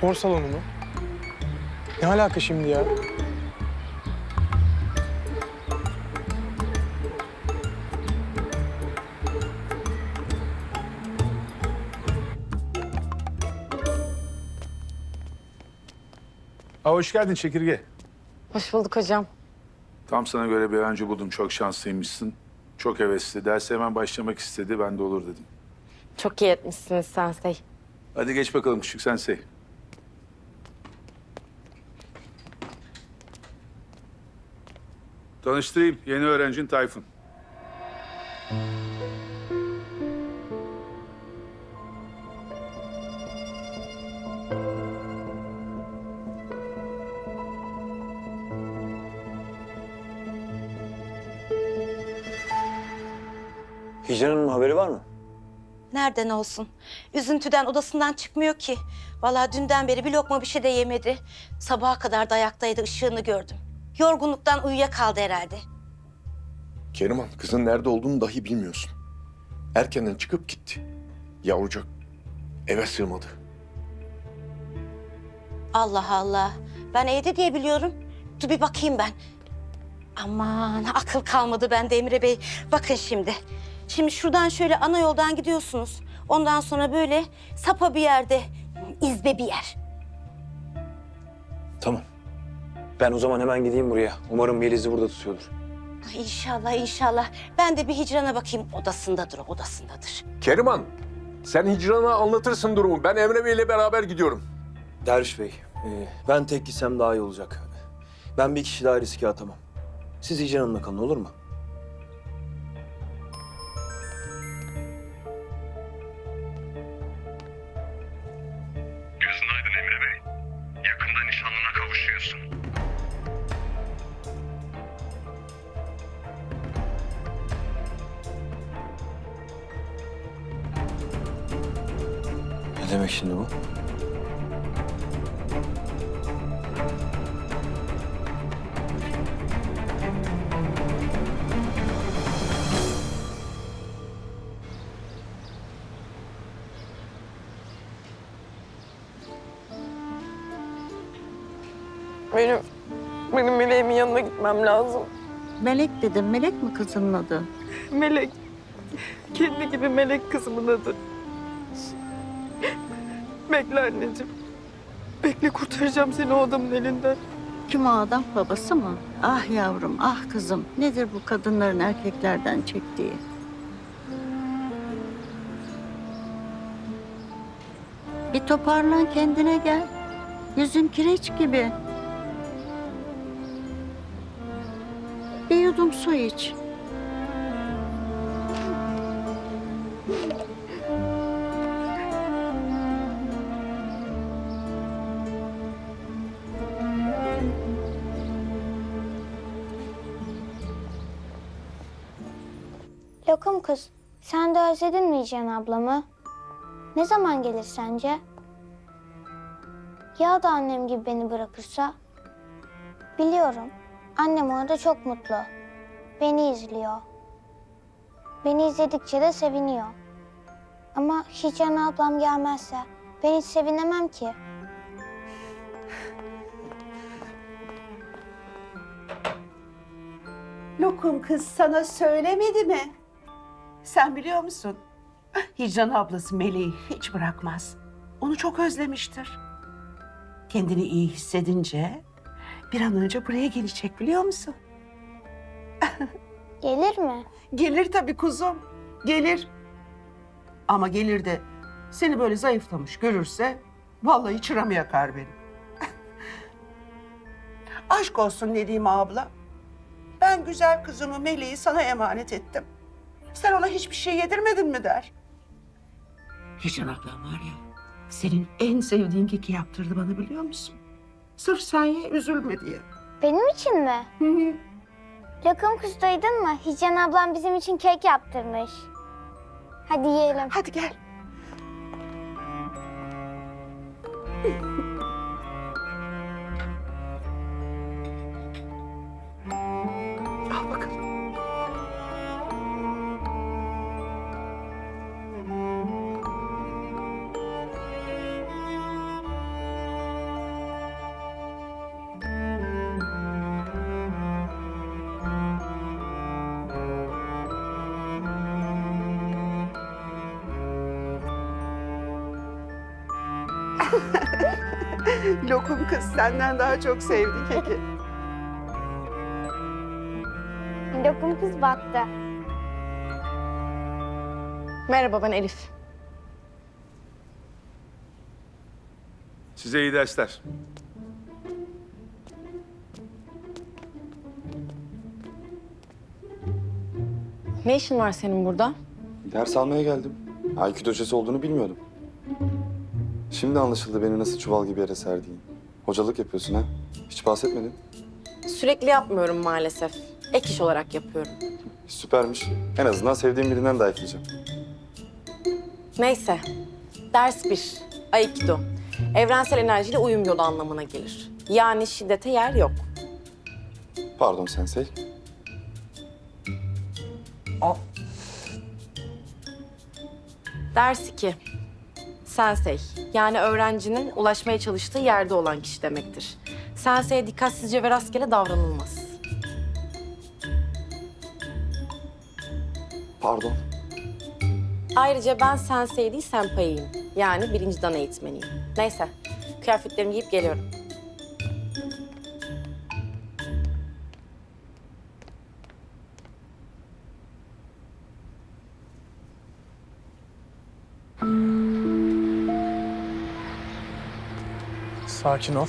Spor salonu mu? Ne alaka şimdi ya? Aa, hoş geldin çekirge. Hoş bulduk hocam. Tam sana göre bir öğrenci buldum. Çok şanslıymışsın. Çok hevesli. Derse hemen başlamak istedi. Ben de olur dedim. Çok iyi etmişsiniz Sensei. Hadi geç bakalım küçük sensei. Tanıştırayım. Yeni öğrencin Tayfun. Hicran Hanım'ın haberi var mı? Nereden olsun? Üzüntüden odasından çıkmıyor ki. Vallahi dünden beri bir lokma bir şey de yemedi. Sabaha kadar dayaktaydı, ışığını gördüm. Yorgunluktan uyuyakaldı herhalde. Keriman, kızın nerede olduğunu dahi bilmiyorsun. Erkenden çıkıp gitti. Yavrucak eve sığmadı. Allah Allah. Ben evde diye biliyorum. Dur bir bakayım ben. Aman akıl kalmadı bende Emre Bey. Bakın şimdi. Şimdi şuradan şöyle ana yoldan gidiyorsunuz. Ondan sonra böyle sapa bir yerde, izbe bir yer. Tamam. Ben o zaman hemen gideyim buraya. Umarım Yeliz'i burada tutuyordur. Ay, İnşallah inşallah. Ben de bir hicrana bakayım. Odasındadır o, odasındadır. Keriman, sen Hicran'a anlatırsın durumu. Ben Emre Bey'le beraber gidiyorum. Derviş Bey, e, ben tek gitsem daha iyi olacak. Ben bir kişi daha riske atamam. Siz Hicran Hanım'la kalın olur mu? Gözün aydın Emre Bey. Ne demek şimdi bu? Benim, benim meleğimin yanına gitmem lazım. Melek dedim. Melek mi kızının adı? Melek. Kendi gibi melek kızımın adı. Bekle anneciğim. Bekle kurtaracağım seni o adamın elinden. Kim o adam? Babası mı? Ah yavrum, ah kızım. Nedir bu kadınların erkeklerden çektiği? Bir toparlan kendine gel. Yüzün kireç gibi. Bir yudum su iç. Lokum kız, sen de özledin mi Hicran ablamı? Ne zaman gelir sence? Ya da annem gibi beni bırakırsa? Biliyorum, annem orada çok mutlu. Beni izliyor. Beni izledikçe de seviniyor. Ama Hicran ablam gelmezse ben hiç sevinemem ki. Lokum kız sana söylemedi mi? Sen biliyor musun? Hicran ablası Meleği hiç bırakmaz. Onu çok özlemiştir. Kendini iyi hissedince bir an önce buraya gelecek biliyor musun? Gelir mi? Gelir tabii kuzum. Gelir. Ama gelir de seni böyle zayıflamış görürse vallahi çıramı yakar beni. Aşk olsun Nedime abla. Ben güzel kızımı Meleği sana emanet ettim. Sen ona hiçbir şey yedirmedin mi der. Hicran ablam var ya, senin en sevdiğin keki yaptırdı bana biliyor musun? Sırf sen ye, üzülme diye. Benim için mi? Hı hı. Lokum kız duydun mu? Hicran ablam bizim için kek yaptırmış. Hadi yiyelim. Hadi gel. Lokum kız senden daha çok sevdi keki. Lokum kız baktı. Merhaba ben Elif. Size iyi dersler. Ne işin var senin burada? Ders almaya geldim. Aykut hocası olduğunu bilmiyordum. Şimdi anlaşıldı beni nasıl çuval gibi yere serdiğin. Hocalık yapıyorsun ha? Hiç bahsetmedin. Sürekli yapmıyorum maalesef. Ek iş olarak yapıyorum. Süpermiş. En azından sevdiğim birinden dayak yiyeceğim. Neyse. Ders bir. Aikido. Evrensel enerjiyle uyum yolu anlamına gelir. Yani şiddete yer yok. Pardon sensei. Ders 2. Sensei. Yani öğrencinin ulaşmaya çalıştığı yerde olan kişi demektir. Sensei'ye dikkatsizce ve rastgele davranılmaz. Pardon. Ayrıca ben sensei değil senpai'yim. Yani birinci dan eğitmeniyim. Neyse. Kıyafetlerimi giyip geliyorum. Sakin ol.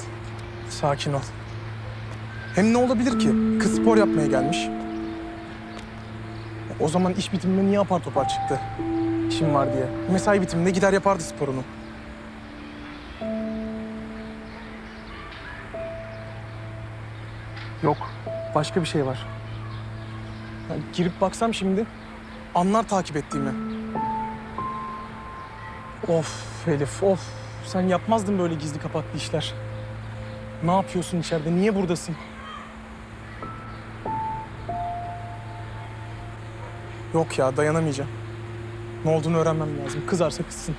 Sakin ol. Hem ne olabilir ki? Kız spor yapmaya gelmiş. O zaman iş bitiminde niye apar topar çıktı? İşim var diye. Mesai bitiminde gider yapardı sporunu. Yok. Başka bir şey var. Ya girip baksam şimdi anlar takip ettiğimi. Of Elif of. Sen yapmazdın böyle gizli kapaklı işler. Ne yapıyorsun içeride? Niye buradasın? Yok ya dayanamayacağım. Ne olduğunu öğrenmem lazım. Kızarsa kızsın.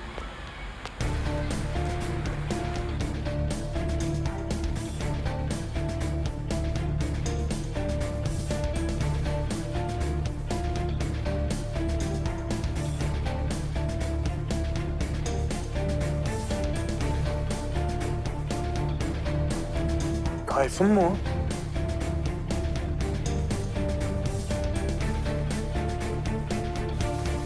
Tayfun mu o?